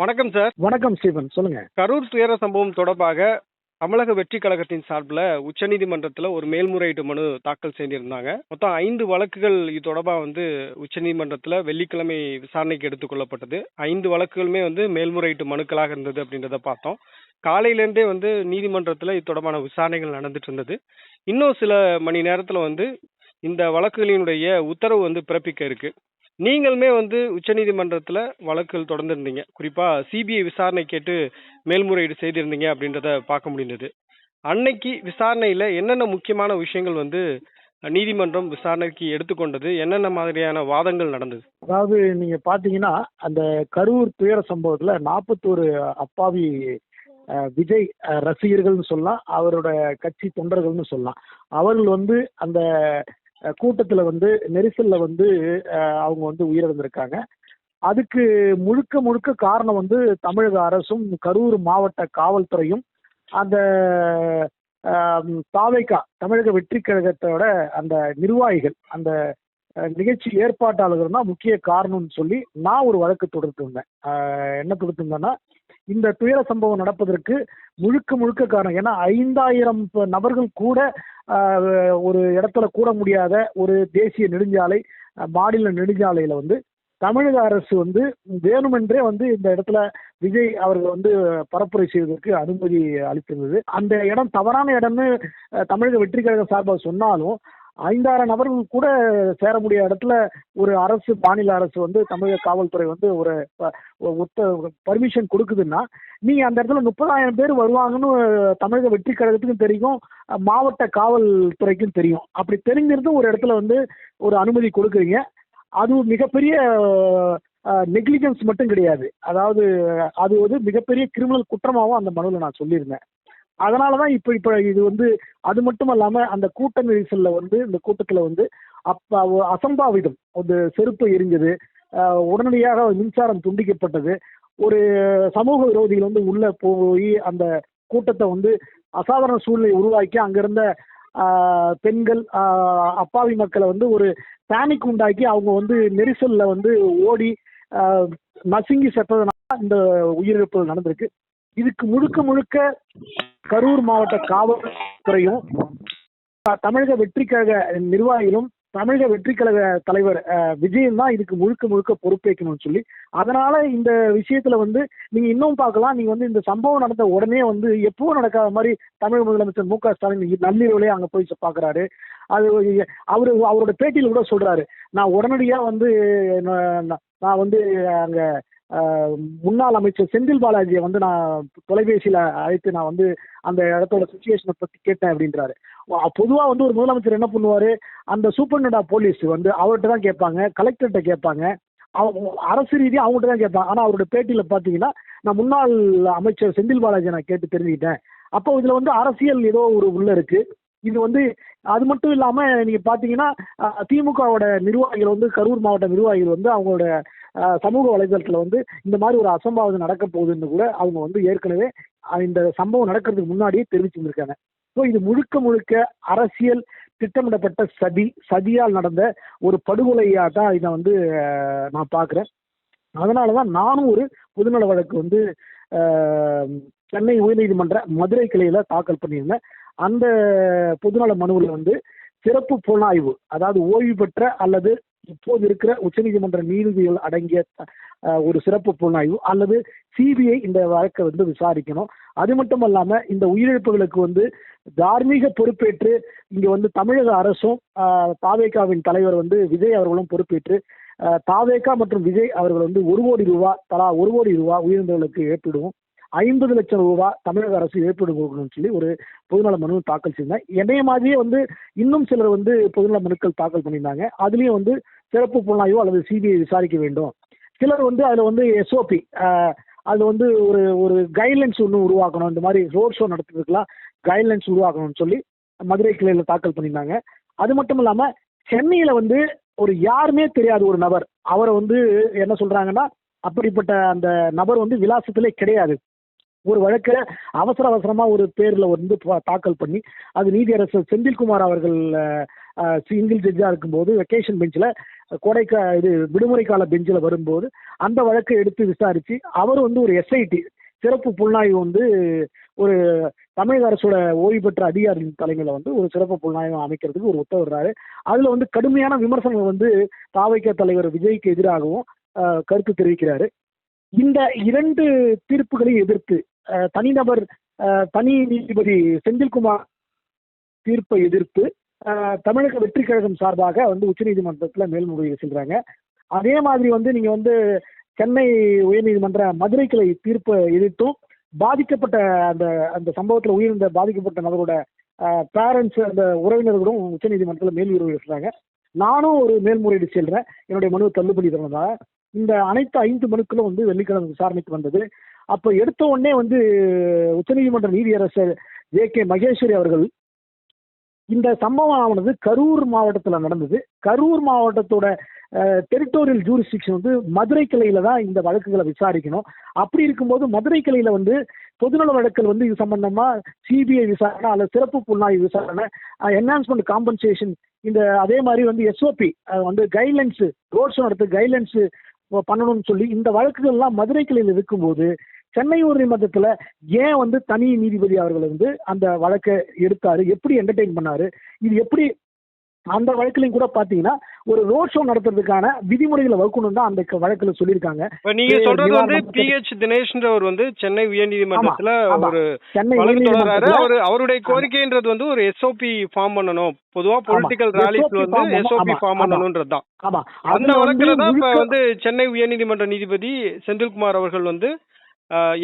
வணக்கம் சார். வணக்கம் ஸ்டீபன். சொல்லுங்க. கரூர் துயர சம்பவம் தொடர்பாக தமிழக வெற்றி கழகத்தின் சார்பில் உச்சநீதிமன்றத்தில் ஒரு மேல்முறையீட்டு மனு தாக்கல் செய்திருந்தாங்க. மொத்தம் ஐந்து வழக்குகள் இது தொடர்பாக வந்து உச்சநீதிமன்றத்தில் வெள்ளிக்கிழமை விசாரணைக்கு எடுத்துக்கொள்ளப்பட்டது ஐந்து வழக்குகளுமே வந்து மேல்முறையீட்டு மனுக்களாக இருந்தது அப்படின்றத பார்த்தோம். காலையிலேருந்தே வந்து நீதிமன்றத்தில் இது தொடர்பான விசாரணைகள் நடந்துட்டு இருந்தது. இன்னும் சில மணி நேரத்தில் வந்து இந்த வழக்குகளினுடைய உத்தரவு வந்து பிறப்பிக்க இருக்கு. நீங்களுமே வந்து உச்சநீதிமன்றத்தில் வழக்குகள் தொடர்ந்துருந்தீங்க. குறிப்பாக சிபிஐ விசாரணை கேட்டு மேல்முறையீடு செய்திருந்தீங்க அப்படின்றத பார்க்க முடிந்தது. அன்னைக்கு விசாரணையில் என்னென்ன முக்கியமான விஷயங்கள் வந்து நீதிமன்றம் விசாரணைக்கு எடுத்துக்கொண்டது? என்னென்ன மாதிரியான வாதங்கள் நடந்தது? அதாவது நீங்கள் பார்த்தீங்கன்னா அந்த கரூர் துயர சம்பவத்தில் நாற்பத்தோரு அப்பாவி விஜய் ரசிகர்கள்னு சொல்லலாம். அவரோட கட்சி தொண்டர்கள்னு சொல்லலாம். அவர்கள் வந்து அந்த கூட்டத்துல வந்து நெரிசல்ல வந்து அவங்க வந்து உயிரிழந்திருக்காங்க. அதுக்கு முழுக்க முழுக்க காரணம் வந்து தமிழக அரசும் கரூர் மாவட்ட காவல்துறையும் அந்த தாவைக்கா தமிழக வெற்றி கழகத்தோட அந்த நிர்வாகிகள் அந்த நிகழ்ச்சி ஏற்பாட்டாளர்கள் தான் முக்கிய காரணம்னு சொல்லி நான் ஒரு வழக்கு தொடுத்திருந்தேன். என்ன கொடுத்திருந்தேன்னா இந்த துயர சம்பவம் நடப்பதற்கு முழுக்க முழுக்க காரணம். ஏன்னா ஐந்தாயிரம் நபர்கள் கூட ஒரு இடத்துல கூட முடியாத ஒரு தேசிய நெடுஞ்சாலை மாநில நெடுஞ்சாலையில வந்து தமிழக அரசு வந்து வேணுமென்றே வந்து இந்த இடத்துல விஜய் அவர்கள் வந்து பரப்புரை செய்வதற்கு அனுமதி அளித்திருந்தது. அந்த இடம் தவறான இடம்னு தமிழக வெற்றி கழக சார்பாக சொன்னாலும் ஐந்தாயிரம் நபர்கள் கூட சேர முடிய இடத்துல ஒரு அரசு மாநில அரசு வந்து தமிழக காவல்துறை வந்து ஒரு ப- ஒத்த பர்மிஷன் கொடுக்குதுன்னா நீங்க அந்த இடத்துல முப்பதாயிரம் பேர் வருவாங்கன்னு தமிழக வெற்றி கழகத்துக்கும் தெரியும் மாவட்ட காவல்துறைக்கும் தெரியும். அப்படி தெரிஞ்சிருந்தும் ஒரு இடத்துல வந்து ஒரு அனுமதி கொடுக்குறீங்க. அது ஒரு மிகப்பெரிய நெக்லிஜென்ஸ் மட்டும் கிடையாது. அதாவது அது ஒரு மிகப்பெரிய கிரிமினல் குற்றமாகவும் அந்த மனுவில் நான் சொல்லியிருந்தேன். அதனால தான் இப்போ இப்போ இது வந்து அது மட்டும் இல்லாமல் அந்த கூட்ட நெரிசலில் வந்து இந்த கூட்டத்தில் வந்து அப்போ அசம்பாவிதம் அந்த செருப்பு எரிஞ்சது உடனடியாக மின்சாரம் துண்டிக்கப்பட்டது ஒரு சமூக விரோதிகள் வந்து உள்ளே போய் அந்த கூட்டத்தை வந்து அசாதாரண சூழ்நிலை உருவாக்கி அங்கிருந்த பெண்கள் அப்பாவி மக்களை வந்து ஒரு பேனிக் உண்டாக்கி அவங்க வந்து நெரிசல்ல வந்து ஓடி நசுங்கி செத்ததுனால இந்த உயிரிழப்புகள் நடந்திருக்கு. இதுக்கு முழுக்க முழுக்க கரூர் மாவட்ட காவல்துறையும் தமிழக வெற்றி கழக நிர்வாகிகளும் தமிழக வெற்றி கழக தலைவர் விஜயம் தான் இதுக்கு முழுக்க முழுக்க பொறுப்பேற்கணும்னு சொல்லி அதனால இந்த விஷயத்துல வந்து நீங்க இன்னும் பார்க்கலாம். நீங்க வந்து இந்த சம்பவம் நடந்த உடனே வந்து எப்பவும் நடக்காத மாதிரி தமிழ் முதலமைச்சர் மு க ஸ்டாலின் நள்ளிரவுலயே அங்க போய் பாக்குறாரு. அது அவரு அவரோட பேட்டியில கூட சொல்றாரு. நான் உடனடியா வந்து நான் நான் வந்து அங்க முன்னாள் அமைச்சர் செந்தில் பாலாஜியை வந்து நான் தொலைபேசியில அழைத்து நான் வந்து அந்த இடத்தோட சுச்சுவேஷனை பத்தி கேட்டேன் அப்படின்றாரு. பொதுவா வந்து ஒரு முதலமைச்சர் என்ன பண்ணுவாரு? அந்த சூப்பர்டா போலீஸ் வந்து அவர்கிட்ட தான் கேட்பாங்க கலெக்டர்கிட்ட கேட்பாங்க. அவங்க அரசு ரீதியாக அவங்ககிட்ட தான் கேட்பாங்க. ஆனால் அவரோட பேட்டியில் பார்த்தீங்கன்னா நான் முன்னாள் அமைச்சர் செந்தில் பாலாஜி நான் கேட்டு தெரிஞ்சுக்கிட்டேன். அப்போ இதில் வந்து அரசியல் ஏதோ ஒரு உள்ள இருக்கு. இது வந்து அது மட்டும் இல்லாமல் நீங்கள் பார்த்தீங்கன்னா திமுகவோட நிர்வாகிகள் வந்து கரூர் மாவட்ட நிர்வாகிகள் வந்து அவங்களோட சமூக வலைதளத்தில் வந்து இந்த மாதிரி ஒரு அசம்பாவிதம் நடக்க போகுதுன்னு கூட அவங்க வந்து ஏற்கனவே இந்த சம்பவம் நடக்கிறதுக்கு முன்னாடியே தெரிவிச்சிருந்திருக்காங்க. ஸோ இது முழுக்க முழுக்க அரசியல் திட்டமிடப்பட்ட சதி சதியால் நடந்த ஒரு படுகொலையாக தான் இதை வந்து நான் பார்க்குறேன். அதனால தான் நானும் ஒரு பொதுநல வழக்கு வந்து சென்னை உயர்நீதிமன்ற மதுரை கிளையில் தாக்கல் பண்ணியிருந்தேன். அந்த பொதுநல மனுவில் வந்து சிறப்பு புலனாய்வு அதாவது ஓய்வு பெற்ற அல்லது இப்போது இருக்கிற உச்சநீதிமன்ற நீதிபதிகள் அடங்கிய ஒரு சிறப்பு புலனாய்வு அல்லது சிபிஐ இந்த வழக்கை வந்து விசாரிக்கணும். அது மட்டும் இல்லாம இந்த உயிரிழப்புகளுக்கு வந்து தார்மீக பொறுப்பேற்று இங்க வந்து தமிழக அரசும் தாவேகாவின் தலைவர் வந்து விஜய் அவர்களும் பொறுப்பேற்று ஆஹ், தாவேகா மற்றும் விஜய் அவர்கள் வந்து ஒரு கோடி ரூபா தலா ஒரு கோடி ரூபா உயிரிழந்தவர்களுக்கு இழப்பீடும் ஐம்பது லட்சம் ரூபாய் தமிழக அரசு இழப்பீடு கொடுக்கணும்னு சொல்லி ஒரு பொதுநல மனு தாக்கல் செய்தேன் என்னைய மாதிரியே வந்து இன்னும் சிலர் வந்து பொதுநல மனுக்கள் தாக்கல் பண்ணியிருந்தாங்க. அதுலேயும் வந்து சிறப்பு புலனாய்வோ அல்லது சிபிஐ விசாரிக்க வேண்டும். சிலர் வந்து அதில் வந்து எஸ்ஓபி அது வந்து ஒரு ஒரு கைட்லைன்ஸ் ஒன்று உருவாக்கணும். இந்த மாதிரி ரோட் ஷோ நடத்துறதுக்கெல்லாம் கைட்லைன்ஸ் உருவாக்கணும்னு சொல்லி மதுரை கிளையில் தாக்கல் பண்ணியிருந்தாங்க. அது மட்டும் இல்லாமல் சென்னையில் வந்து ஒரு யாருமே தெரியாத ஒரு நபர் அவரை வந்து என்ன சொல்கிறாங்கன்னா அப்படிப்பட்ட அந்த நபர் வந்து விலாசத்திலே கிடையாது. ஒரு வழக்கில் அவசர அவசரமாக ஒரு பேரில் வந்து பா- தாக்கல் பண்ணி அது நீதியரசர் செந்தில்குமார் அவர்கள் சிங்கிள் ஜட்ஜாக இருக்கும்போது வெக்கேஷன் பெஞ்சில் கோடைக்கா இது விடுமுறை கால பெஞ்சில் வரும்போது அந்த வழக்கை எடுத்து விசாரித்து அவர் வந்து ஒரு எஸ்ஐடி சிறப்பு புலனாய்வு வந்து ஒரு தமிழக அரசோட ஓய்வு பெற்ற அதிகாரியின் தலைமையில் வந்து ஒரு சிறப்பு புலனாய்வு அமைக்கிறதுக்கு ஒரு உத்தரவிடுறாரு அதில் வந்து கடுமையான விமர்சனங்கள் வந்து தாவைக்க தலைவர் விஜய்க்கு எதிராகவும் கருத்து தெரிவிக்கிறாரு. இந்த இரண்டு தீர்ப்புகளை எதிர்த்து தனிநபர் தனி நீதிபதி செந்தில்குமார் தீர்ப்பை எதிர்த்து தமிழக வெற்றி கழகம் சார்பாக வந்து உச்சநீதிமன்றத்தில் மேல்முறையீடு செல்றாங்க. அதே மாதிரி வந்து நீங்க வந்து சென்னை உயர்நீதிமன்ற மதுரை கிளை தீர்ப்பை எதிர்த்தும் பாதிக்கப்பட்ட அந்த அந்த சம்பவத்தில் உயிரிழந்த பாதிக்கப்பட்ட நபரோட பேரண்ட்ஸ் அந்த உறவினர்களும் உச்சநீதிமன்றத்தில் மேல்முறையீடு செய்கிறாங்க நானும் ஒரு மேல்முறையீடு செல்றேன். என்னுடைய மனு தள்ளுபடி தரணும்னால இந்த அனைத்து ஐந்து மனுக்களும் வந்து வெள்ளிக்கிழமை விசாரணைக்கு வந்தது. அப்போ எடுத்த உடனே வந்து உச்சநீதிமன்ற நீதியரசர் ஜே கே மகேஸ்வரி அவர்கள் இந்த சம்பவம் ஆனது கரூர் மாவட்டத்தில் நடந்தது. கரூர் மாவட்டத்தோட டெரிட்டோரியல் ஜூரிஸ்டிக்ஷன் வந்து மதுரை கிளையில தான் இந்த வழக்குகளை விசாரிக்கணும். அப்படி இருக்கும்போது மதுரை கிளையில வந்து பொதுநல வழக்கில் வந்து இது சம்பந்தமா சிபிஐ விசாரணை அல்லது சிறப்பு புலனாய்வு விசாரணை என்ஹான்ஸ்மெண்ட் காம்பன்சேஷன் இந்த அதே மாதிரி வந்து எஸ்ஓபி வந்து கைட்லைன்ஸ் ரோட் ஷோ நடத்த கைட்லைன்ஸ் பண்ணணும்னு சொல்லி இந்த வழக்குகள்லாம் மதுரை கிளையில் இருக்கும்போது சென்னை உயர்நீதிமன்றத்தில் ஏன் வந்து தனி நீதிபதி அவர்கள் வந்து அந்த வழக்கை எடுத்தாரு? எப்படி என்டர்டெயின் பண்ணாரு? இது எப்படி அந்த வழக்குலையும் கூட பாத்தீங்கன்னா ஒரு ரோட் ஷோ நடத்துறதுக்கான விதிமுறைகளை வகுக்கணும் தான் அந்த வழக்குல சொல்லியிருக்காங்க. இப்ப நீங்க சொல்றது வந்து பி ஹெச் தினேஷ்ன்றவர் வந்து சென்னை உயர்நீதிமன்றத்துல. ஒரு சென்னை அவரு அவருடைய கோரிக்கைன்றது வந்து ஒரு எஸ்ஓபி ஃபார்ம் பண்ணணும். பொதுவா பொலிட்டிக்கல் form வந்து. SOP form. பண்ணணும்ன்றது தான். அந்த வழக்குல தான் இப்ப வந்து சென்னை உயர்நீதிமன்ற நீதிபதி செந்தில்குமார் அவர்கள் வந்து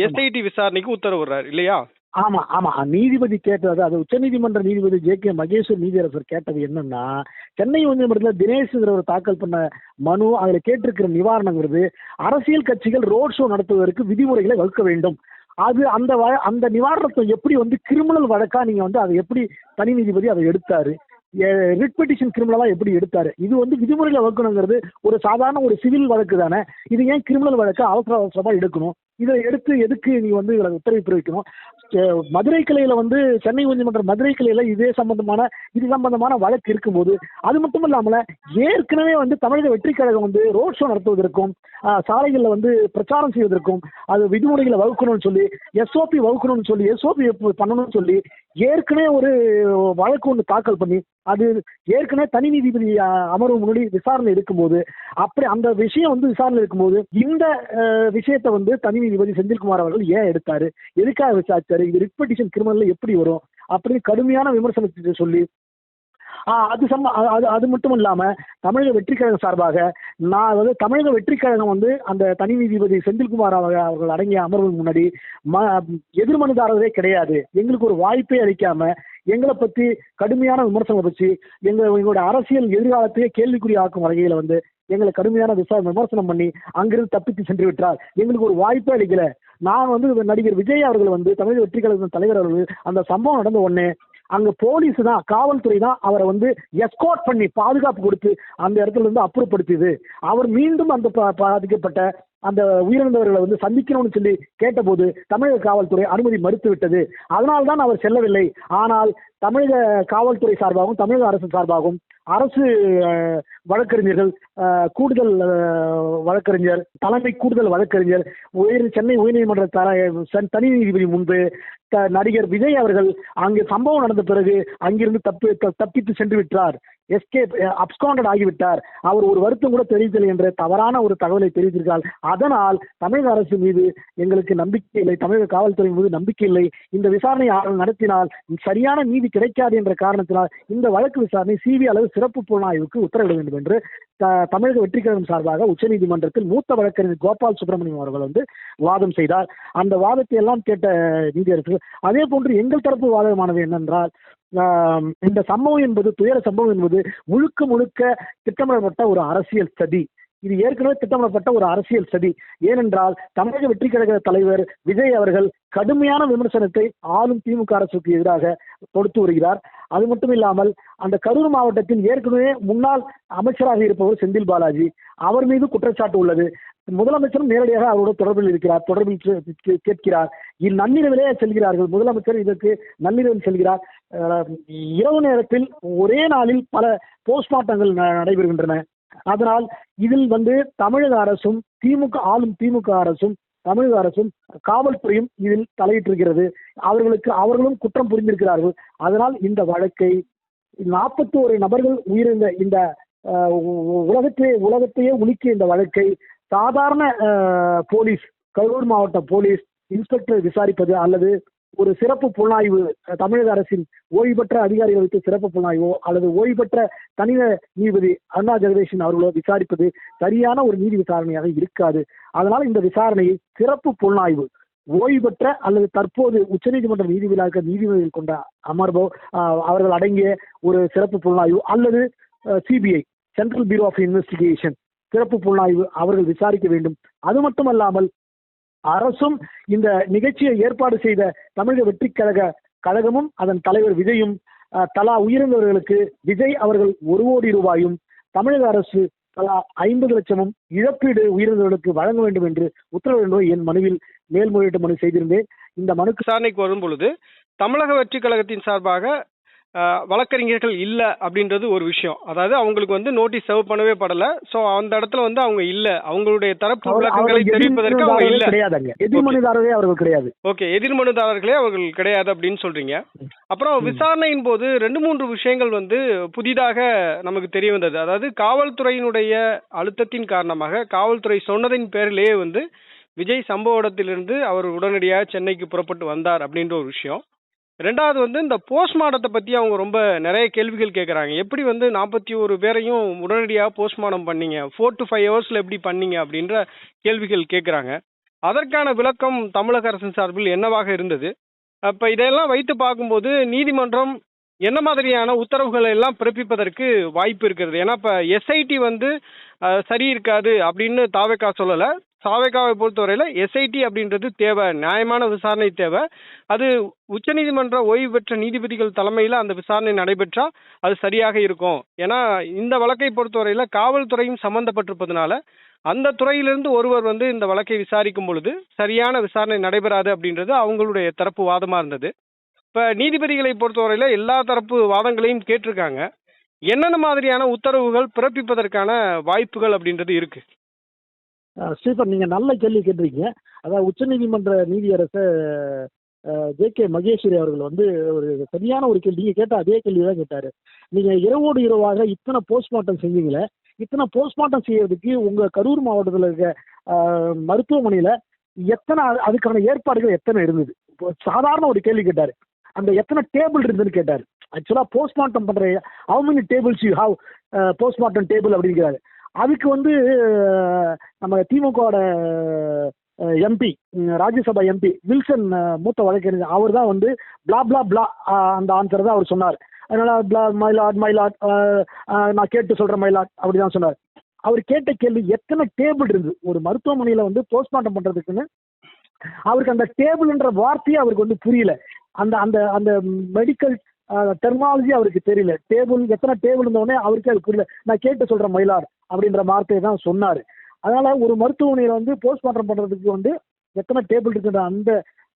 எஸ்ஐடி விசாரணைக்கு உத்தரவிடுறாரு இல்லையா? ஆமா ஆமா. நீதிபதி கேட்டது அது உச்சநீதிமன்ற நீதிபதி ஜே கே மகேஸ்வர் நீதியரசர் கேட்டது என்னன்னா சென்னை உயர்நீதிமன்றத்தில் தினேஷ்ங்கிறவர் தாக்கல் பண்ண மனு அதில் கேட்டிருக்கிற நிவாரணங்கிறது அரசியல் கட்சிகள் ரோட் ஷோ நடத்துவதற்கு விதிமுறைகளை வகுக்க வேண்டும். அது அந்த வ- அந்த நிவாரணத்தை எப்படி வந்து கிரிமினல் வழக்கா நீங்க வந்து அதை எப்படி தனி நீதிபதி அதை எடுத்தாரு? ரிட் பெட்டிஷன் கிரிமினலா எப்படி எடுத்தாரு? இது வந்து விதிமுறையில் வகுக்கணுங்கிறது ஒரு சாதாரண ஒரு சிவில் வழக்கு தானே. இது ஏன் கிரிமினல் வழக்கை அவசர அவசரமாக எடுக்கணும்? இதை எடுத்து எதுக்கு நீ வந்து இதில் உத்தரவு பிறப்பிக்கணும்? மதுரை கிளையில வந்து சென்னை உயர்நீதிமன்ற மதுரை கிளையில இதே சம்பந்தமான இது சம்பந்தமான வழக்கு இருக்கும்போது அது மட்டும் இல்லாமல் ஏற்கனவே வந்து தமிழக வெற்றி கழகம் வந்து ரோட் ஷோ நடத்துவதற்கும் சாலைகளில் வந்து பிரச்சாரம் செய்வதற்கும் அது விதிமுறைகளை வகுக்கணும்னு சொல்லி எஸ்ஓபி வகுக்கணும்னு சொல்லி எஸ்ஓபி பண்ணணும்னு சொல்லி ஏற்கனவே ஒரு வழக்கு ஒன்று தாக்கல் பண்ணி அது ஏற்கனவே தனி நீதிபதி அமர்வு முன்னாடி விசாரணை இருக்கும்போது அப்படி அந்த விஷயம் வந்து விசாரணை இருக்கும்போது இந்த விஷயத்தை வந்து தனி நீதிபதி செந்தில்குமார் அவர்கள் ஏன் எடுத்தாரு? எதுக்காக விசாரிச்சாரு? இது ரிட் பெட்டிஷன் கிரிமினல்ல எப்படி வரும்? அப்படின்னு கடுமையான விமர்சனத்தை சொல்லி அது சம்ம அது அது மட்டும் இல்லாம தமிழக வெற்றி கழகம் சார்பாக நான் வந்து தமிழக வெற்றி கழகம் வந்து அந்த தனி நீதிபதி செந்தில்குமார் அவர்கள் அவர்கள் அடங்கிய அமர்வு முன்னாடி ம எதிர்மனுதாரரே கிடையாது. எங்களுக்கு ஒரு வாய்ப்பே அளிக்காம எங்களை பத்தி கடுமையான விமர்சனம் வச்சு எங்க எங்களோட அரசியல் எதிர்காலத்தையே கேள்விக்குறி ஆக்கும் வகையில வந்து எங்களை கடுமையான விசா விமர்சனம் பண்ணி அங்கிருந்து தப்பித்து சென்று விட்டார். எங்களுக்கு ஒரு வாய்ப்பே அளிக்கல. நான் வந்து நடிகர் விஜய் அவர்கள் வந்து தமிழக வெற்றி கழகத்தின் தலைவர் அவர்கள் அந்த சம்பவம் நடந்த உடனே அங்க போலீஸ் தான் காவல்துறை தான் அவரை வந்து எஸ்கோர்ட் பண்ணி பாதுகாப்பு கொடுத்து அந்த இடத்துல இருந்து அப்புறப்படுத்தியது. அவர் மீண்டும் அந்த பா- பாதிக்கப்பட்ட அந்த உயிரிழந்தவர்களை வந்து சந்திக்கணும்னு சொல்லி கேட்டபோது தமிழக காவல்துறை அனுமதி மறுத்துவிட்டது. அதனால் அதனால்தான் அவர் செல்லவில்லை. ஆனால் தமிழக காவல்துறை சார்பாகவும் தமிழக அரசு சார்பாகவும் அரசு வழக்கறிஞர்கள் கூடுதல் வழக்கறிஞர் தலைமை கூடுதல் வழக்கறிஞர் உயர் சென்னை உயர்நீதிமன்ற த- தனி நீதிபதி முன்பு த- நடிகர் விஜய் அவர்கள் அங்கு சம்பவம் நடந்த பிறகு அங்கிருந்து தப்பி த- தப்பித்து சென்று விட்டார். எஸ்கேப் அப்ஸ்காண்டட் ஆகிவிட்டார். அவர் ஒரு வருத்தம் கூட தெரிவிக்கவில்லை என்ற தவறான ஒரு தகவலை தெரிவித்திருக்கிறார். அதனால் தமிழக அரசு மீது எங்களுக்கு நம்பிக்கை இல்லை தமிழக காவல்துறை மீது நம்பிக்கை இல்லை. இந்த விசாரணை நடத்தினால் சரியான நீதி கிடைக்காது என்ற காரணத்தினால் இந்த வழக்கு விசாரணை சிபி அளவு சிறப்பு புலனாய்வுக்கு உத்தரவிட வேண்டும் என்று த- தமிழக வெற்றிக்கழகம் சார்பாக உச்சநீதிமன்றத்தில் மூத்த வழக்கறிஞர் கோபால் சுப்பிரமணியம் அவர்கள் வந்து வாதம் செய்தார். அந்த வாதத்தை எல்லாம் கேட்ட நீதியரசு அதே போன்று எங்கள் தரப்பு வாதமானது என்னென்றால் இந்த சம்பவம் என்பது துயர சம்பவம் என்பது முழுக்க முழுக்க திட்டமிடப்பட்ட ஒரு அரசியல் சதி. இது ஏற்கனவே திட்டமிடப்பட்ட ஒரு அரசியல் சதி. ஏனென்றால் தமிழக வெற்றி கழக தலைவர் விஜய் அவர்கள் கடுமையான விமர்சனத்தை ஆளும் திமுக அரசுக்கு எதிராக கொடுத்து வருகிறார். அது மட்டும் இல்லாமல் அந்த கரூர் மாவட்டத்தில் ஏற்கனவே முன்னாள் அமைச்சராக இருப்பவர் செந்தில் பாலாஜி அவர் மீது குற்றச்சாட்டு உள்ளது. முதலமைச்சரும் நேரடியாக அவரோட தொடர்பில் இருக்கிறார் தொடர்பில் கே- கேட்கிறார். இந்நன்னிரவிலே செல்கிறார்கள். முதலமைச்சர் இதற்கு நள்ளிரவில் செல்கிறார். இரவு நேரத்தில் ஒரே நாளில் பல போஸ்ட்மார்ட்டங்கள் ந- நடைபெறுகின்றன. அதனால் இதில் வந்து தமிழக அரசும் திமுக ஆளும் திமுக அரசும் தமிழக அரசும் காவல்துறையும் இதில் தலையிட்டிருக்கிறது. அவர்களுக்கு அவர்களும் குற்றம் புரிந்திருக்கிறார்கள். அதனால் இந்த வழக்கை நாற்பத்தி ஒரு நபர்கள் உயிரிழந்த இந்த உலகத்தையே உலகத்தையே உலுக்கிய இந்த வழக்கை சாதாரண போலீஸ் கரூர் மாவட்ட போலீஸ் இன்ஸ்பெக்டர் விசாரிப்பது அல்லது ஒரு சிறப்பு புலனாய்வு தமிழக அரசின் ஓய்வு பெற்ற அதிகாரிகளுக்கு சிறப்பு புலனாய்வோ அல்லது ஓய்வு பெற்ற தனித நீதிபதி அண்ணா ஜெகதீஷன் அவர்களோ விசாரிப்பது சரியான ஒரு நீதி விசாரணையாக இருக்காது. அதனால் இந்த விசாரணையை சிறப்பு புலனாய்வு ஓய்வு பெற்ற அல்லது தற்போது உச்சநீதிமன்ற நீதிபதியாக நீதிபதிகள் கொண்ட அமர்வோ அவர்கள் அடங்கிய ஒரு சிறப்பு புலனாய்வு அல்லது CBI central bureau of investigation சிறப்பு புலனாய்வு அவர்கள் விசாரிக்க வேண்டும். அது மட்டுமல்லாமல் அரசும் இந்த நிகழ்ச்சியை ஏற்பாடு செய்த தமிழக வெற்றி கழக கழகமும் அதன் தலைவர் விஜயும் தலா உயிரிழந்தவர்களுக்கு விஜய் அவர்கள் ஒரு கோடி ரூபாயும் தமிழக அரசு தலா ஐம்பது லட்சமும் இழப்பீடு உயிரிழந்தவர்களுக்கு வழங்க வேண்டும் என்று உத்தரவிட நோய் என் மனுவில் மேல்முறையீட்டு மனு செய்திருந்தேன். இந்த மனுக்கு விசாரணைக்கு வரும் பொழுது தமிழக வெற்றி கழகத்தின் சார்பாக வழக்கறிஞர்கள் இல்ல அப்படின்றது ஒரு விஷயம். அதாவது அவங்களுக்கு வந்து நோட்டீஸ் சர்வ் பண்ணவே படல. சோ அந்த இடத்துல வந்து அவங்க இல்ல. அவங்களுடைய தரப்பு விளக்கங்களை தெரிவிப்பதற்கு அவங்க இல்ல. கிடையாதுங்க. எதிர்மனுதாரரே அவர்கள் கிடையாது. ஓகே எதிர்மனுதாரர்களே அவர்கள் கிடையாது அப்படின்னு சொல்றீங்க. அப்புறம் விசாரணையின் போது ரெண்டு மூன்று விஷயங்கள் வந்து புதிதாக நமக்கு தெரிய வந்தது. அதாவது காவல்துறையினுடைய அழுத்தத்தின் காரணமாக காவல்துறை சொன்னதின் பேரிலேயே வந்து விஜய் சம்பவ இடத்திலிருந்து அவர் உடனடியாக சென்னைக்கு புறப்பட்டு வந்தார் அப்படின்ற ஒரு விஷயம். ரெண்டாவது வந்து இந்த போஸ்ட்மார்ட்டத்தை பற்றி அவங்க ரொம்ப நிறைய கேள்விகள் கேட்குறாங்க எப்படி வந்து நாற்பத்தி ஒரு பேரையும் உடனடியாக போஸ்ட்மார்ட்டம் பண்ணீங்க? ஃபோர் டு ஃபைவ் ஹவர்ஸில் எப்படி பண்ணீங்க? அப்படின்ற கேள்விகள் கேட்குறாங்க அதற்கான விளக்கம் தமிழக அரசின் சார்பில் என்னவாக இருந்தது? அப்போ இதையெல்லாம் வைத்து பார்க்கும்போது நீதிமன்றம் என்ன மாதிரியான உத்தரவுகளை எல்லாம் பிறப்பிப்பதற்கு வாய்ப்பு இருக்கிறது? ஏன்னா இப்போ எஸ்ஐடி வந்து சரி இருக்காது அப்படின்னு தாவேக்கா சொல்லலை. சாவேகாவை பொறுத்தவரையில் எஸ்ஐடி அப்படின்றது தேவை நியாயமான விசாரணை தேவை. அது உச்சநீதிமன்ற ஓய்வு பெற்ற நீதிபதிகள் தலைமையில் அந்த விசாரணை நடைபெற்றால் அது சரியாக இருக்கும். ஏன்னா இந்த வழக்கை பொறுத்தவரையில் காவல்துறையும் சம்பந்தப்பட்டிருப்பதனால அந்த துறையிலிருந்து ஒருவர் வந்து இந்த வழக்கை விசாரிக்கும் பொழுது சரியான விசாரணை நடைபெறாது அப்படின்றது அவங்களுடைய தரப்பு வாதமாக இருந்தது. இப்போ நீதிபதிகளை பொறுத்தவரையில் எல்லா தரப்பு வாதங்களையும் கேட்டிருக்காங்க. என்னென்ன மாதிரியான உத்தரவுகள் பிறப்பிப்பதற்கான வாய்ப்புகள் அப்படின்றது இருக்குது ஸ்டீஃபன் நீங்கள் நீங்க நல்ல கேள்வி கேட்டிருக்கீங்க. அதாவது உச்சநீதிமன்ற நீதியரசர் ஜே கே மகேஸ்வரி அவர்கள் வந்து ஒரு சரியான ஒரு கேள்வி. நீங்க கேட்ட அதே கேள்வி தான் கேட்டாரு. நீங்க இரவோடு இரவாக இத்தனை போஸ்ட்மார்ட்டம் செஞ்சீங்களே இத்தனை போஸ்ட்மார்ட்டம் செய்யறதுக்கு உங்க கரூர் மாவட்டத்தில் இருக்க மருத்துவமனையில் மருத்துவமனையில எத்தனை அதுக்கான ஏற்பாடுகள் எத்தனை இருந்தது? இப்போ சாதாரண ஒரு கேள்வி கேட்டாரு. அந்த எத்தனை டேபிள் இருந்ததுன்னு கேட்டாரு. ஆக்சுவலாக போஸ்ட்மார்ட்டம் பண்ணுற how many tables you have postmortem table அப்படிங்கிறாரு. அதுக்கு வந்து நம்ம திமுகவோட எம்பி ராஜ்யசபா எம்பி வில்சன் மூத்த வழக்கறிஞர் அவர் தான் வந்து பிளா பிளா பிளா அந்த ஆன்சர் தான் அவர் சொன்னார். அதனால பிளா மயிலாட் மயிலாட் நான் கேட்டு சொல்றேன் மயிலாட் அப்படிதான் சொன்னார். அவர் கேட்ட கேள்வி எத்தனை டேபிள் இருந்தது ஒரு மருத்துவமனையில வந்து போஸ்ட்மார்ட்டம் பண்றதுக்குன்னு அவருக்கு அந்த டேபிள்ன்ற வார்த்தையே அவருக்கு வந்து புரியல. அந்த அந்த அந்த மெடிக்கல் டெர்மாலஜி அவருக்கு தெரியல. டேபிள் எத்தனை டேபிள் இருந்தோடனே அவருக்கே அது புரியல. நான் கேட்டு சொல்கிறேன் மயிலார் அப்படின்ற வார்த்தையை தான் சொன்னார். அதனால் ஒரு மருத்துவமனையில் வந்து போஸ்ட்மார்ட்டம் பண்ணுறதுக்கு வந்து எத்தனை டேபிள் இருக்குன்ற அந்த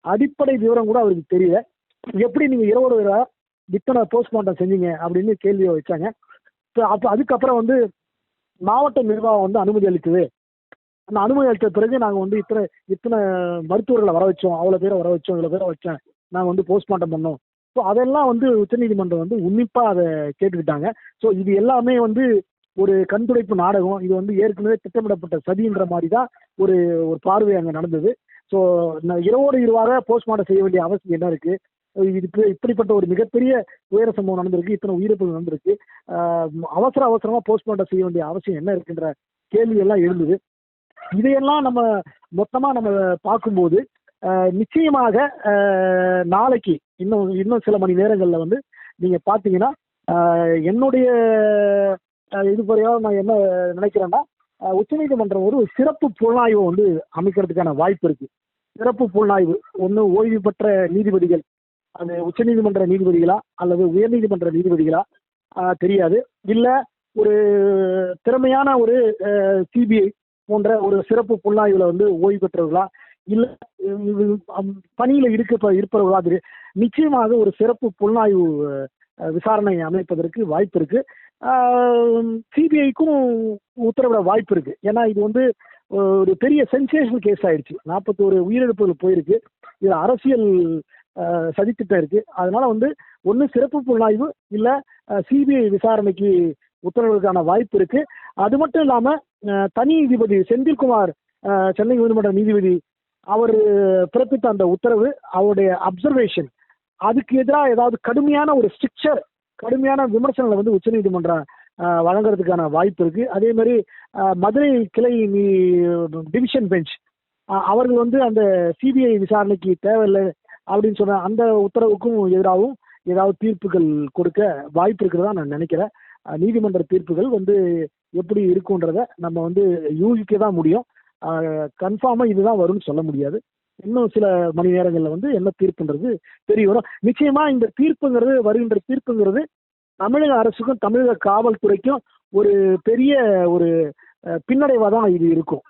அடிப்படை விவரம் கூட அவருக்கு தெரியல. எப்படி நீங்கள் இரவோடு இரவா இத்தனை போஸ்ட்மார்ட்டம் செஞ்சீங்க அப்படின்னு கேள்வியை வச்சாங்க. ஸோ அப்போ அதுக்கப்புறம் வந்து மாவட்ட நிர்வாகம் வந்து அனுமதி அளிக்குது அந்த அனுமதி அளித்த பிறகு நாங்கள் வந்து இத்தனை இத்தனை மருத்துவர்களை வர வச்சோம். அவ்வளோ பேரை வர வச்சோம் இவ்வளோ பேரை வச்சேன். நாங்கள் வந்து போஸ்ட்மார்ட்டம் பண்ணோம். ஸோ அதெல்லாம் வந்து உச்சநீதிமன்றம் வந்து உன்னிப்பாக அதை கேட்டுக்கிட்டாங்க. ஸோ இது எல்லாமே வந்து ஒரு கண்துடைப்பு நாடகம். இது வந்து ஏற்கனவே திட்டமிடப்பட்ட சதின்ற மாதிரி தான் ஒரு ஒரு பார்வை அங்கே நடந்தது. ஸோ இரவோடு இரவாக போஸ்ட்மார்ட்டம் செய்ய வேண்டிய அவசியம் என்ன இருக்கு? இதுக்கு இப்படிப்பட்ட ஒரு மிகப்பெரிய உயர சம்பவம் நடந்திருக்கு. இத்தனை உயிரிழப்புகள் நடந்திருக்கு. அவசர அவசரமாக போஸ்ட்மார்ட்டம் செய்ய வேண்டிய அவசியம் என்ன இருக்குன்ற கேள்வி எல்லாம் எழுந்தது. இதையெல்லாம் நம்ம மொத்தமாக நம்ம பார்க்கும்போது நிச்சயமாக நாளைக்கு இன்னும் இன்னும் சில மணி நேரங்களில் வந்து நீங்க பாத்தீங்கன்னா என்னுடைய ஆஹ் நான் என்ன நினைக்கிறேன்னா உச்ச உச்சநீதிமன்றம் ஒரு சிறப்பு புலனாய்வு வந்து அமைக்கிறதுக்கான வாய்ப்பு இருக்கு. சிறப்பு புலனாய்வு ஒன்று ஓய்வு பெற்ற நீதிபதிகள் அது உச்சநீதிமன்ற நீதிபதிகளா அல்லது உயர்நீதிமன்ற நீதிபதிகளா தெரியாது. இல்லை ஒரு திறமையான ஒரு சிபிஐ போன்ற ஒரு சிறப்பு புலனாய்வுல வந்து ஓய்வு பெற்றவர்களா இல்ல இது, அம், பணியில இருக்க இருப்பவர்களா அது நிச்சயமாக ஒரு சிறப்பு புலனாய்வு விசாரணை அமைப்பதற்கு வாய்ப்பு இருக்கு. சிபிஐக்கும் உத்தரவிட வாய்ப்பு இருக்கு. ஏன்னா இது வந்து ஒரு பெரிய சென்சேஷனல் கேஸ் ஆயிடுச்சு. நாற்பத்தோரு உயிரிழப்புகள் போயிருக்கு. இதில் அரசியல் சதித்திட்டம் இருக்கு. அதனால வந்து ஒன்று சிறப்பு புலனாய்வு இல்ல சிபிஐ விசாரணைக்கு உத்தரவுக்கான வாய்ப்பு இருக்கு. அது மட்டும் இல்லாம தனி நீதிபதி செந்தில்குமார் சென்னை உயர்நீதிமன்ற நீதிபதி அவர் பிறப்பித்த அந்த உத்தரவு அவருடைய அப்சர்வேஷன் அதுக்கு எதிராக ஏதாவது கடுமையான ஒரு ஸ்ட்ரிக்சர் கடுமையான விமர்சனங்களை வந்து உச்சநீதிமன்றம் வழங்குறதுக்கான வாய்ப்பு இருக்கு. அதே மாதிரி மதுரை கிளை டிவிஷன் பெஞ்ச் அவர்கள் வந்து அந்த சிபிஐ விசாரணைக்கு தேவையில்லை அப்படின்னு சொன்ன அந்த உத்தரவுக்கும் எதிராகவும் ஏதாவது தீர்ப்புகள் கொடுக்க வாய்ப்பு இருக்கிறதா நான் நினைக்கிறேன். நீதிமன்ற தீர்ப்புகள் வந்து எப்படி இருக்குன்றத நம்ம வந்து யூகிக்க தான் முடியும். கன்ஃபார்மாக இதுதான் வரும்னு சொல்ல முடியாது. இன்னும் சில மணி நேரங்களில் வந்து என்ன தீர்ப்புன்றது தெரிய வரும். நிச்சயமா இந்த தீர்ப்புங்கிறது வருகின்ற தீர்ப்புங்கிறது தமிழக அரசுக்கும் தமிழக காவல்துறைக்கும் ஒரு பெரிய ஒரு பின்னடைவாக தான் இது இருக்கும்.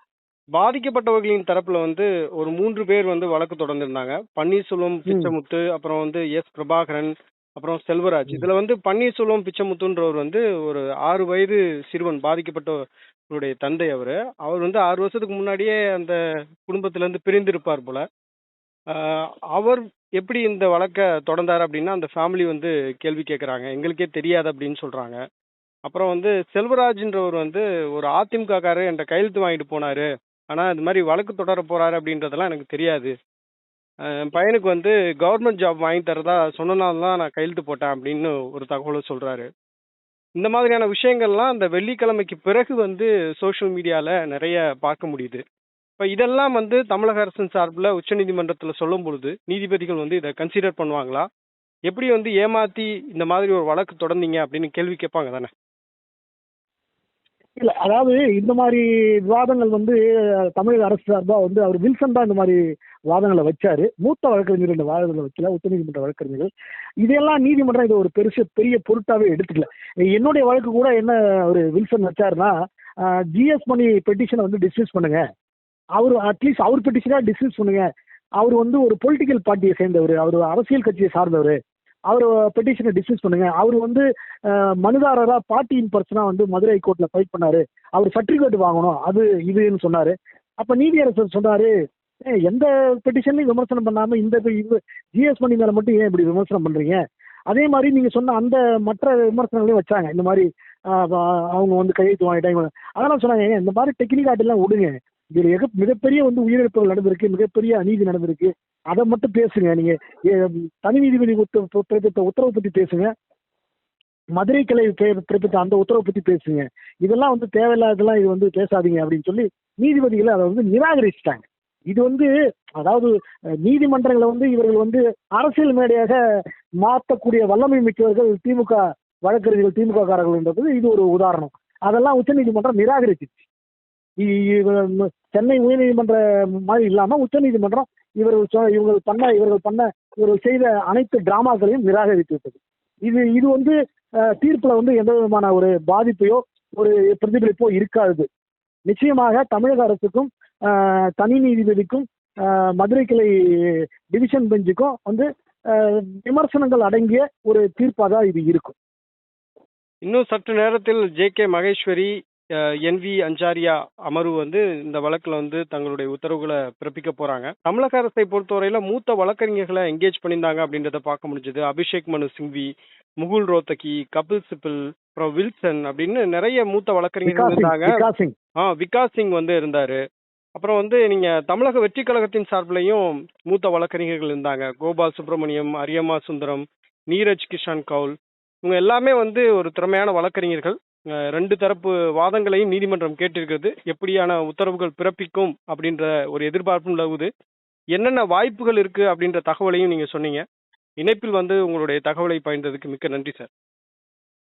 பாதிக்கப்பட்டவர்களின் தரப்புல வந்து ஒரு மூன்று பேர் வந்து வழக்கு தொடர்ந்திருந்தாங்க. பன்னீர்செல்வம் பிச்சமுத்து அப்புறம் வந்து எஸ் பிரபாகரன் அப்புறம் செல்வராஜ். இதுல வந்து பன்னீர்செல்வம் பிச்சமுத்துன்றவர் வந்து ஒரு ஆறு வயது சிறுவன். இவருடைய தந்தை அவர். அவர் வந்து ஆறு வருஷத்துக்கு முன்னாடியே அந்த குடும்பத்திலேருந்து பிரிந்திருப்பார் போல. அவர் எப்படி இந்த வழக்கை தொடர்ந்தார் அப்படின்னா அந்த ஃபேமிலி வந்து கேள்வி கேட்குறாங்க எங்களுக்கே தெரியாது அப்படின்னு சொல்கிறாங்க அப்புறம் வந்து செல்வராஜ்ன்றவர் வந்து ஒரு அதிமுக காரர் என்கிட்ட கையெழுத்து வாங்கிட்டு போனார். ஆனால் இது மாதிரி வழக்கு தொடர போகிறாரு அப்படின்றதெல்லாம் எனக்கு தெரியாது. பையனுக்கு வந்து கவர்மெண்ட் ஜாப் வாங்கி தரதா சொன்னனால தான் நான் கையெழுத்து போட்டேன் அப்படின்னு ஒரு தகவலை சொல்கிறாரு இந்த மாதிரியான விஷயங்கள்லாம் அந்த வெள்ளிக்கிழமைக்கு பிறகு வந்து சோஷியல் மீடியாவில் நிறைய பார்க்க முடியுது. இப்போ இதெல்லாம் வந்து தமிழக அரசின் சார்பில் உச்சநீதிமன்றத்தில் சொல்லும் பொழுது நீதிபதிகள் வந்து இதை கன்சிடர் பண்ணுவாங்களா? எப்படி வந்து ஏமாத்தி இந்த மாதிரி ஒரு வழக்கு தொடர்ந்தீங்க அப்படின்னு கேள்வி கேட்பாங்க தானே? இல்ல அதாவது இந்த மாதிரி விவாதங்கள் வந்து தமிழக அரசு சார்பா வந்து அவர் வில்சன் தான் இந்த மாதிரி வாதங்களை வச்சாரு. மூத்த வழக்கறிஞர் இந்த வாதங்களை வைக்கல உச்சநீதிமன்ற வழக்கறிஞர்கள். இதெல்லாம் நீதிமன்றம் இதை ஒரு பெருசு பெரிய பொருட்டாவே எடுத்துக்கல. என்னுடைய வழக்கு கூட என்ன ஒரு வில்சன் வச்சாருன்னா ஜிஎஸ் மணி பெட்டிஷனை வந்து டிஸ்மிஸ் பண்ணுங்க. அவர் அட்லீஸ்ட் அவர் பெட்டிஷனா டிஸ்மிஸ் பண்ணுங்க. அவர் வந்து ஒரு பொலிட்டிக்கல் பார்ட்டியை சேர்ந்தவர் அவர் அரசியல் கட்சியை சார்ந்தவர். அவர் பெட்டிஷனை டிஸ்மிஸ் பண்ணுங்க. அவர் வந்து மனுதாரராக மனுதாரரா பார்ட்டி இன் பர்சனா வந்து மதுரை கோர்ட்ல ஃபைட் பண்ணாரு. அவர் சர்டிபிகேட் வாங்கணும். அது இதுன்னு சொன்னாரு. அப்ப நீதியரசர் சொன்னாரு எந்த பெட்டிஷன்லையும் விமர்சனம் பண்ணாம இந்த ஜிஎஸ் மணி மேல மட்டும் ஏன் இப்படி விமர்சனம் பண்றீங்க? அதே மாதிரி நீங்க சொன்ன அந்த மற்ற விமர்சனங்களையும் வச்சாங்க. இந்த மாதிரி அவங்க வந்து கையெழுத்து வாங்கிட்டாங்க. அதெல்லாம் சொன்னாங்க இந்த மாதிரி டெக்னிக்காட் எல்லாம் விடுங்க. இதுல எக மிகப்பெரிய வந்து உயிரிழப்புகள் நடந்திருக்கு மிகப்பெரிய அநீதி நடந்திருக்கு. அதை மட்டும் பேசுங்க நீங்க. தனி நீதிபதி உத்த- பிறப்பித்த உத்தரவு பத்தி பேசுங்க. மதுரை கிளை பிறப்பித்த அந்த உத்தரவு பத்தி பேசுங்க. இதெல்லாம் வந்து தேவையில்லாததெல்லாம் இது வந்து பேசாதீங்க அப்படின்னு சொல்லி நீதிபதிகளை அதை வந்து நிராகரிச்சிட்டாங்க. இது வந்து அதாவது நீதிமன்றங்களை வந்து இவர்கள் வந்து அரசியல் மேடையாக மாற்றக்கூடிய வல்லமை மிக்கவர்கள் திமுக வழக்கறிஞர்கள் திமுக காரர்கள்ன்றது இது ஒரு உதாரணம். அதெல்லாம் உச்சநீதிமன்றம் நிராகரிச்சிச்சு. சென்னை உயர்நீதிமன்ற மாதிரி இல்லாம உச்சநீதிமன்றம் இவர்கள் சொ- இவர்கள் பண்ண இவர்கள் பண்ண இவர்கள் செய்த அனைத்து டிராமாக்களையும் நிராகரித்து விட்டது. இது இது வந்து தீர்ப்புல வந்து எந்த விதமான ஒரு பாதிப்பையோ ஒரு பிரதிபலிப்போ இருக்காது. நிச்சயமாக தமிழக அரசுக்கும் தனி நீதிபதிக்கும் மதுரை கிளை டிவிஷன் பெஞ்சுக்கும் வந்து விமர்சனங்கள் அடங்கிய ஒரு தீர்ப்பாக தான் இது இருக்கும். இன்னும் சற்று நேரத்தில் J K Maheshwari N V Anjaria அமர்வு வந்து இந்த வழக்குல வந்து தங்களுடைய உத்தரவுகளை பிறப்பிக்க போறாங்க. தமிழக அரசை பொறுத்தவரையில மூத்த வழக்கறிஞர்களை என்கேஜ் பண்ணியிருந்தாங்க அப்படின்றத பார்க்க முடிஞ்சது. அபிஷேக் மனு சிங்வி முகுல் ரோத்தகி கபில் சிபில் அப்புறம் வில்சன் அப்படின்னு நிறைய மூத்த வழக்கறிஞர்கள் இருந்தாங்க. ஆ விகாஸ் சிங் வந்து இருந்தாரு. அப்புறம் வந்து நீங்க தமிழக வெற்றி கழகத்தின் சார்பிலையும் மூத்த வழக்கறிஞர்கள் இருந்தாங்க. கோபால் சுப்பிரமணியம் அரியம்மா சுந்தரம் நீரஜ் கிஷான் கவுல். இவங்க எல்லாமே வந்து ஒரு திறமையான வழக்கறிஞர்கள். ரெண்டு தரப்பு வாதங்களையும் நீதிமன்றம் கேட்டிருக்கிறது. எப்படியான உத்தரவுகள் பிறப்பிக்கும் அப்படின்ற ஒரு எதிர்பார்ப்பும் நிலவுது. என்னென்ன வாய்ப்புகள் இருக்கு அப்படின்ற தகவலையும் நீங்க சொன்னீங்க. இணைப்பில் வந்து உங்களுடைய தகவலை பகிர்ந்ததுக்கு மிக்க நன்றி சார்.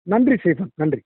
நன்றி சேதன் நன்றி.